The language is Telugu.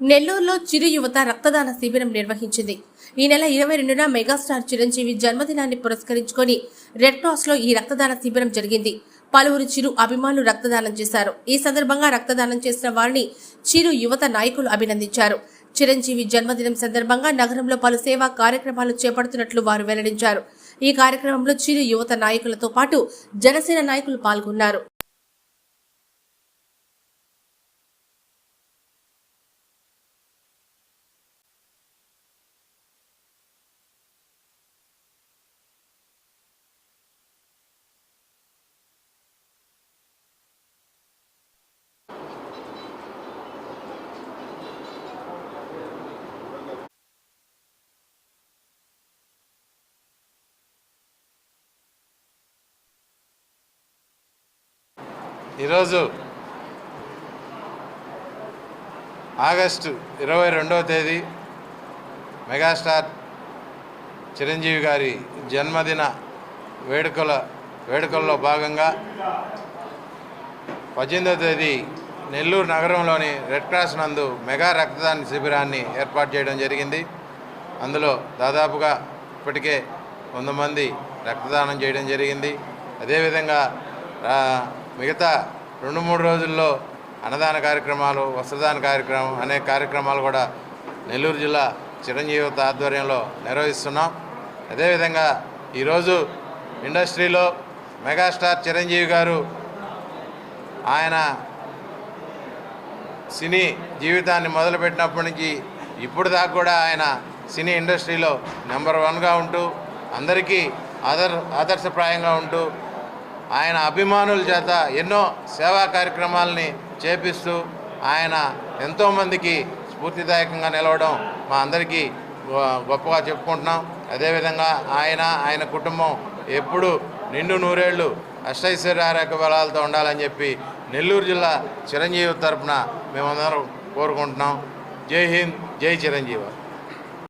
నెల్లూరులో చిరు యువత రక్తదాన శిబిరం నిర్వహించింది. ఈ నెల ఇరవై రెండున మెగాస్టార్ చిరంజీవి జన్మదినాన్ని పురస్కరించుకొని రెడ్ క్రాస్లో ఈ రక్తదాన శిబిరం జరిగింది. పలువురు చిరు అభిమానులు రక్తదానం చేశారు. ఈ సందర్భంగా రక్తదానం చేసిన వారిని చిరు యువత నాయకులు అభినందించారు. చిరంజీవి జన్మదినం సందర్భంగా నగరంలో పలు సేవా కార్యక్రమాలు చేపడుతున్నట్లు వారు వెల్లడించారు. ఈ కార్యక్రమంలో చిరు యువత నాయకులతో పాటు జనసేన నాయకులు పాల్గొన్నారు. ఈరోజు ఆగస్టు ఇరవై రెండవ తేదీ మెగాస్టార్ చిరంజీవి గారి జన్మదిన వేడుకల వేడుకల్లో భాగంగా పద్దెనిమిదవ తేదీ నెల్లూరు నగరంలోని రెడ్ క్రాస్ నందు మెగా రక్తదాన శిబిరాన్ని ఏర్పాటు చేయడం జరిగింది. అందులో దాదాపుగా ఇప్పటికే వంద మంది రక్తదానం చేయడం జరిగింది. అదేవిధంగా మిగతా రెండు మూడు రోజుల్లో అన్నదాన కార్యక్రమాలు వస్త్రదాన కార్యక్రమం అనే కార్యక్రమాలు కూడా నెల్లూరు జిల్లా చిరంజీవిత ఆధ్వర్యంలో నిర్వహిస్తున్నాం. అదేవిధంగా ఈరోజు ఇండస్ట్రీలో మెగాస్టార్ చిరంజీవి గారు ఆయన సినీ జీవితాన్ని మొదలుపెట్టినప్పటి నుంచి ఇప్పుడు దాకా కూడా ఆయన సినీ ఇండస్ట్రీలో నెంబర్ వన్గా ఉంటూ అందరికీ ఆదర్ ఆదర్శప్రాయంగా ఉంటూ ఆయన అభిమానుల చేత ఎన్నో సేవా కార్యక్రమాలని చేపిస్తూ ఆయన ఎంతోమందికి స్ఫూర్తిదాయకంగా నిలవడం మా అందరికీ గొప్పగా చెప్పుకుంటున్నాం. అదేవిధంగా ఆయన ఆయన కుటుంబం ఎప్పుడు నిండు నూరేళ్ళు అష్టైశ్వర్యారక బలాలతో ఉండాలని చెప్పి నెల్లూరు జిల్లా చిరంజీవి తరపున మేమందరం కోరుకుంటున్నాం. జై హింద్ జై చిరంజీవి.